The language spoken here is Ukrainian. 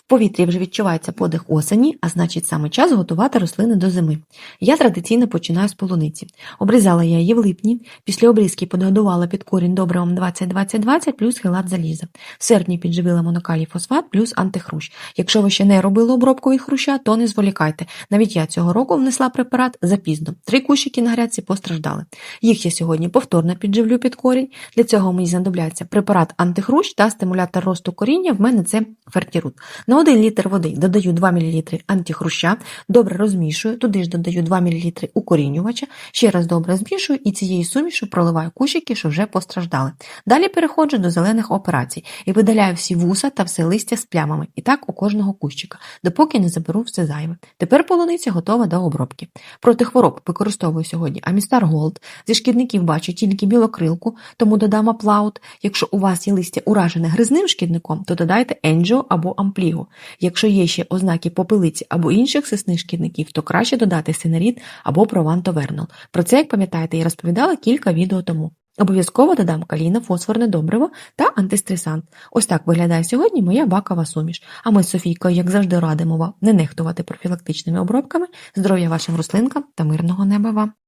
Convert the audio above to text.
В повітрі вже відчувається подих осені, а значить саме час готувати рослини до зими. Я традиційно починаю з полуниці. Обрізала я її в липні, після обрізки подгодувала під корінь добривом 20-20-20 плюс хелат заліза. В серпні підживила монокалій фосфат плюс антихрущ. Якщо ви ще не робили обробку від хруща, то не зволікайте. Навіть я цього року внесла препарат запізно. Три кущики на грядці постраждали. Їх я сьогодні повторно підживлю під корінь. Для цього мені знадобляться препарат антихрущ та стимулятор росту коріння. В мене це фертірут. На 1 літр води додаю 2 мл антихруща, добре розмішую, туди ж додаю 2 мл укорінювача, ще раз добре змішую і цією сумішу проливаю кущики, що вже постраждали. Далі переходжу до зелених операцій і видаляю всі вуса та все листя з плямами, і так у кожного кущика, допоки не заберу все зайве. Тепер полуниця готова до обробки. Проти хвороб використовую сьогодні Амістар Голд. Зі шкідників бачу тільки білокрилку, тому додам аплаут. Якщо у вас є листя уражене гризним шкідником, то додайте енджіо або амплігу. Якщо є ще ознаки попелиці або інших сисних шкідників, то краще додати синерід або прованtoвернол. Про це, як пам'ятаєте, я розповідала кілька відео тому. Обов'язково додам калійно-фосфорне добриво та антистресант. Ось так виглядає сьогодні моя бакова суміш. А ми з Софійкою, як завжди, радимо вам не нехтувати профілактичними обробками, здоров'я вашим рослинкам та мирного неба вам!